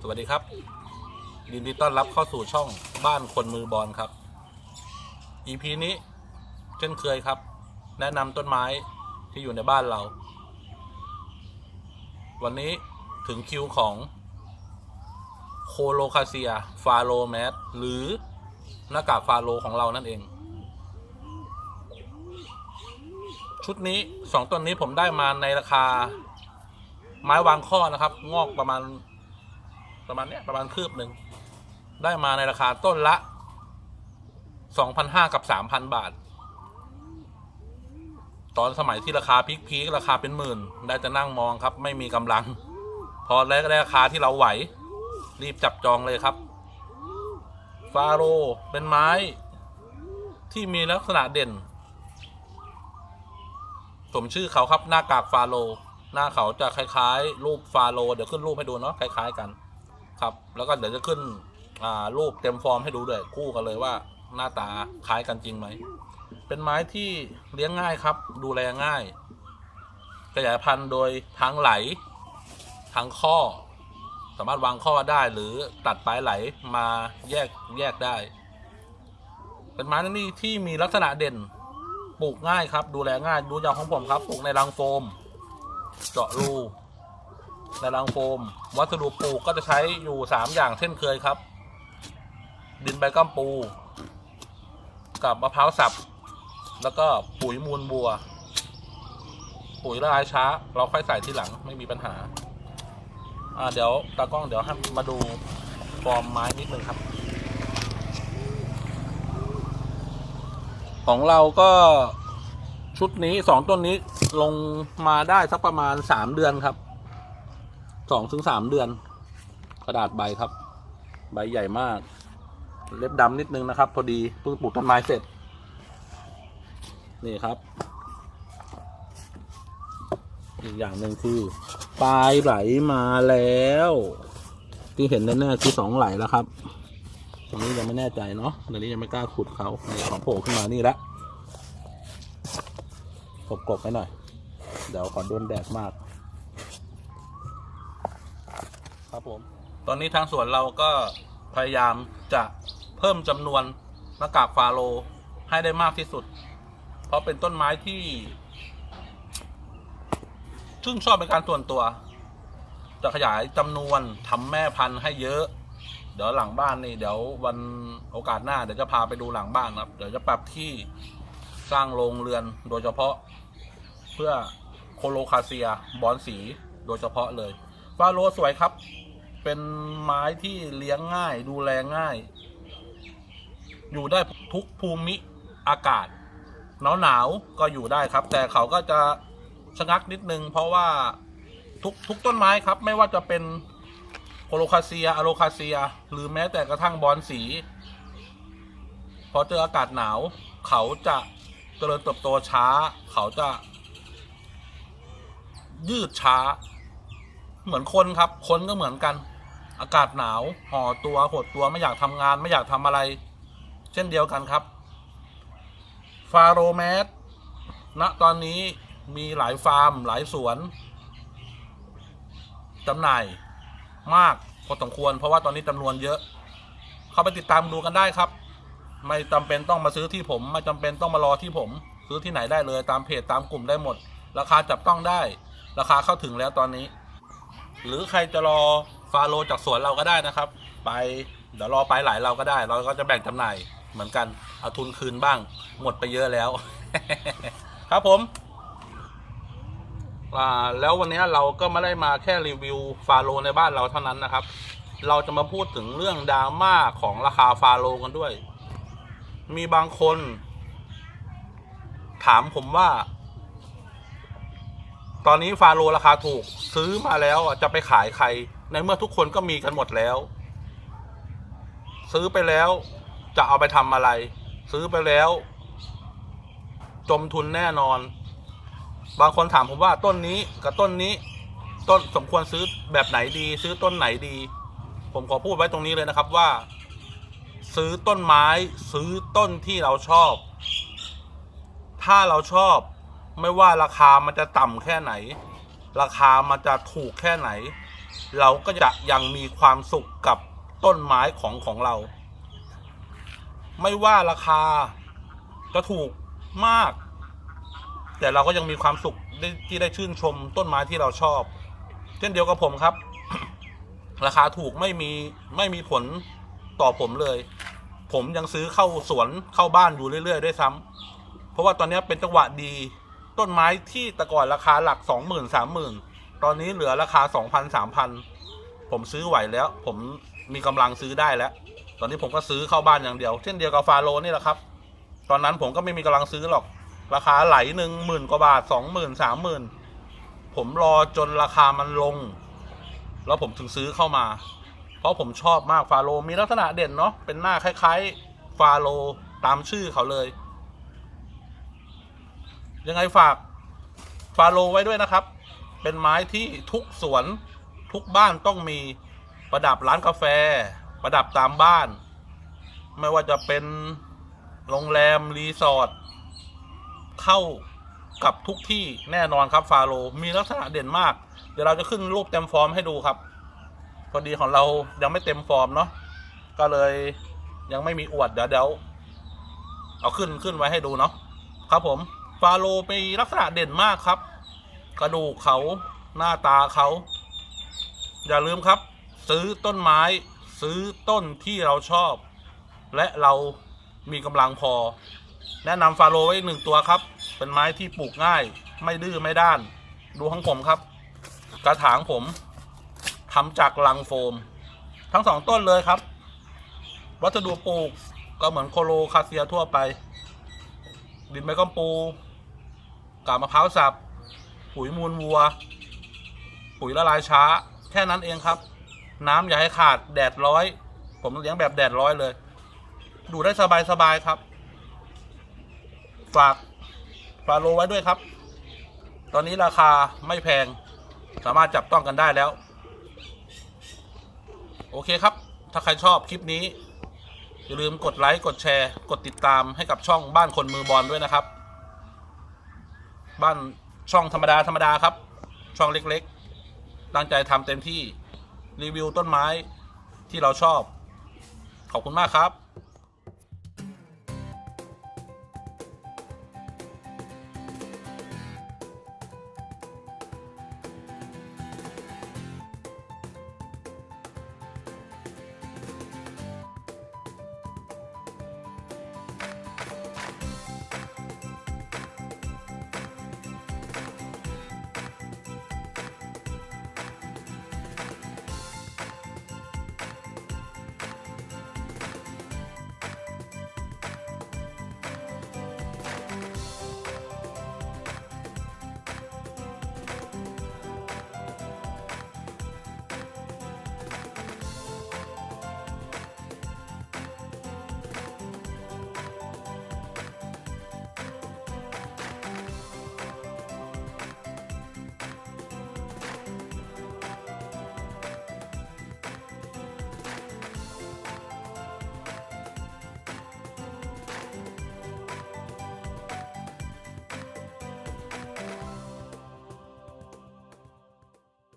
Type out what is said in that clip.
สวัสดีครับยินดีต้อนรับเข้าสู่ช่องบ้านคนมือบอลครับ EP นี้เช่นเคยครับ แนะนำต้นไม้ที่อยู่ในบ้านเรา วันนี้ถึงคิวของโคโลคาเซีย ฟาโลแมสหรือหน้ากากฟาโลของเรานั่นเอง ชุดนี้สองต้นนี้ผมได้มาในราคา ไม้วางข้อนะครับ งอกประมาณ ประมาณเนี้ยประมาณคืบหนึ่งได้มาในราคาต้นละ2,500กับ3,000บาท ตอนสมัยที่ราคาพีคๆราคาเป็นหมื่น ได้จะนั่งมองครับ ไม่มีกำลัง พอได้ราคาที่เราไหว รีบจับจองเลยครับ ฟาโรเป็นไม้ ที่มีลักษณะเด่น สมชื่อเขาครับหน้ากากฟาโรหน้าเขาจะคล้าย ๆ รูปฟาโรเดี๋ยวขึ้นรูปให้ดูเนาะคล้าย ๆ กัน ครับ แล้วก็เดี๋ยวจะขึ้นอ่ารูปเต็มฟอร์มให้ดูด้วยคู่กันเลยว่าหน้าตาคล้ายกันจริงไหม เป็นไม้ที่เลี้ยงง่ายครับ ดูแลง่าย ขยายพันธุ์โดยทางไหล ทางข้อ สามารถวางข้อได้หรือตัดปลายไหลมาแยกแยกได้ เป็นไม้นี่ที่มีลักษณะเด่น ปลูกง่ายครับ ดูแลง่าย ดูอย่างของผมครับ ปลูกในรังโฟม เจาะรู ในรังโฟม วัสดุปลูกก็จะใช้อยู่สามอย่างเช่นเคยครับ ดินใบกัมปู กับมะพร้าวสับ แล้วก็ปุ๋ยมูลบัว ปุ๋ยละลายช้า เราค่อยใส่ทีหลังไม่มีปัญหา อ่าเดี๋ยวตากล้องเดี๋ยวให้มาดูฟอร์มไม้นิดนึงครับ ของเราก็ชุดนี้สองต้นนี้ลงมาได้สักประมาณสามเดือนครับ สองถึงสามเดือน กระดาษใบครับ ใบใหญ่มาก เล็บดำนิดนึงนะครับ พอดีเพิ่งปลูกต้นไม้เสร็จ นี่ครับ อีกอย่างหนึ่งคือปลายไหลมาแล้ว ที่เห็นแน่ๆคือสองไหลแล้วครับตรงนี้ยังไม่แน่ใจเนาะเดี๋ยวนี้ยังไม่กล้าขุดเขานี่ของโผล่ขึ้นมานี่ละกบๆไปหน่อย เดี๋ยวขอโดนแดดมาก ครับผม ตอนนี้ทางสวนเราก็พยายามจะเพิ่มจำนวนหน้ากากฟาโลให้ได้มากที่สุด เพราะเป็นต้นไม้ที่ชื่นชอบเป็นการส่วนตัว จะขยายจำนวนทำแม่พันธุ์ให้เยอะ เดี๋ยวหลังบ้านนี่เดี๋ยววันโอกาสหน้าเดี๋ยวจะพาไปดูหลังบ้านครับ เดี๋ยวจะปรับที่สร้างโรงเรือนโดยเฉพาะเพื่อโคโลคาเซียบอนสีโดยเฉพาะเลยฟาโลสวยครับ เป็นไม้ที่เลี้ยงง่ายดูแลง่าย อยู่ได้ทุกภูมิอากาศ หนาวหนาวๆก็อยู่ได้ครับ แต่เขาก็จะชะงักนิดนึง เพราะว่าทุกทุกต้นไม้ครับ ไม่ว่าจะเป็นโคโลคาเซียอะโลคาเซีย หรือแม้แต่กระทั่งบอนสี พอเจออากาศหนาว เขาจะเจริญเติบโตช้า เขาจะ ยืดช้า เหมือนคนครับ คนก็เหมือนกัน อากาศหนาวห่อตัวหดตัวไม่อยากทำงาน ไม่อยากทำอะไร เช่นเดียวกันครับ ฟาโรแมสณตอนนี้มีหลายฟาร์มหลายสวนจำหน่ายมากพอสมควร เพราะว่าตอนนี้จำนวนเยอะ เข้าไปติดตามดูกันได้ครับ ไม่จำเป็นต้องมาซื้อที่ผม ไม่จำเป็นต้องมารอที่ผม ซื้อที่ไหนได้เลยตามเพจตามกลุ่มได้หมด ราคาจับต้องได้ ราคาเข้าถึงแล้วตอนนี้ หรือใครจะรอ ฟาโลจากสวนเราก็ได้นะครับ ไปเดี๋ยวรอไปหลายเราก็ได้ เราก็จะแบ่งจำหน่ายเหมือนกันเอาทุนคืนบ้าง หมดไปเยอะแล้ว ครับผมอ่าแล้ววันนี้เราก็ไม่ได้มาแค่รีวิวฟาโลในบ้านเราเท่านั้นนะครับ เราจะมาพูดถึงเรื่องดราม่าของราคาฟาโลกันด้วย มีบางคน ถามผมว่า ตอนนี้ฟาโลราคาถูก ซื้อมาแล้วจะไปขายใคร ในเมื่อทุกคนก็มีกันหมดแล้ว ซื้อไปแล้วจะเอาไปทำอะไร ซื้อไปแล้ว จมทุนแน่นอน บางคนถามผมว่าต้นนี้กับต้นนี้ ต้นสมควรซื้อแบบไหนดี ซื้อต้นไหนดี ผมขอพูดไว้ตรงนี้เลยนะครับว่า ซื้อต้นไม้ ซื้อต้นที่เราชอบ ถ้าเราชอบ ไม่ว่าราคามันจะต่ำแค่ไหน ราคามันจะถูกแค่ไหน เราก็จะยังมีความสุขกับต้นไม้ของของเรา ไม่ว่าราคาจะถูกมาก แต่เราก็ยังมีความสุขที่ได้ชื่นชมต้นไม้ที่เราชอบ เช่นเดียวกับผมครับ ราคาถูกไม่มีไม่มีผลต่อผมเลย ผมยังซื้อเข้าสวนเข้าบ้านอยู่เรื่อย ๆ ด้วยซ้ำเพราะว่าตอนนี้เป็นจังหวะดี ต้นไม้ที่แต่ก่อนราคาหลักสองหมื่นสามหมื่นตอนนี้เหลือราคาสองพันสามพันผมซื้อไหวแล้ว ผมมีกำลังซื้อได้แล้ว ตอนนี้ผมก็ซื้อเข้าบ้านอย่างเดียว เช่นเดียวกับฟาโลนี่แหละครับ ตอนนั้นผมก็ไม่มีกำลังซื้อหรอก ราคาไหลหนึ่งหมื่นกว่าบาทสองหมื่นสามหมื่นผมรอจนราคามันลง แล้วผมถึงซื้อเข้ามา เพราะผมชอบมากฟาโลมีลักษณะเด่นเนาะเป็นหน้าคล้าย ๆ ฟาโลตามชื่อเขาเลย ยังไงฝากฟาโลไว้ด้วยนะครับ เป็นไม้ที่ทุกสวนทุกบ้านต้องมีประดับร้านกาแฟ ประดับตามบ้าน ไม่ว่าจะเป็นโรงแรมรีสอร์ทเข้ากับทุกที่แน่นอนครับฟาโลมีลักษณะเด่นมาก เดี๋ยวเราจะขึ้นรูปเต็มฟอร์มให้ดูครับ พอดีของเรายังไม่เต็มฟอร์มเนาะก็เลยยังไม่มีอวดเดี๋ยวเดี๋ยวเอาขึ้นขึ้นไว้ให้ดูเนาะครับผม ฟาโลมีลักษณะเด่นมากครับ กระดูกเขาหน้าตาเขา อย่าลืมครับ ซื้อต้นไม้ ซื้อต้นที่เราชอบ และเรามีกำลังพอ แนะนำฟาโลไว้อีกหนึ่งตัวครับ เป็นไม้ที่ปลูกง่าย ไม่ดื้อไม่ด้าน ดูของผมครับ กระถางผมทำจากลังโฟม ทั้งสองต้นเลยครับ วัสดุปลูกก็เหมือนโคโลคาเซียทั่วไป ดินไม้ก้มปู กาบมะพร้าวสับ ปุ๋ยมูลวัว ปุ๋ยละลายช้า แค่นั้นเองครับ น้ำอย่าให้ขาดแดดร้อย ผมเลี้ยงแบบแดดร้อยเลย ดูได้สบายสบายๆครับ ฝากฟาโลไว้ด้วยครับ ตอนนี้ราคาไม่แพง สามารถจับต้องกันได้แล้ว โอเคครับ ถ้าใครชอบคลิปนี้อย่าลืมกดไลค์ กดแชร์ กดติดตามให้กับช่องบ้านคนมือบอลด้วยนะครับ บ้านช่องธรรมดาธรรมดาครับ ช่องเล็กๆ ตั้งใจทำเต็มที่รีวิวต้นไม้ที่เราชอบ ขอบคุณมากครับ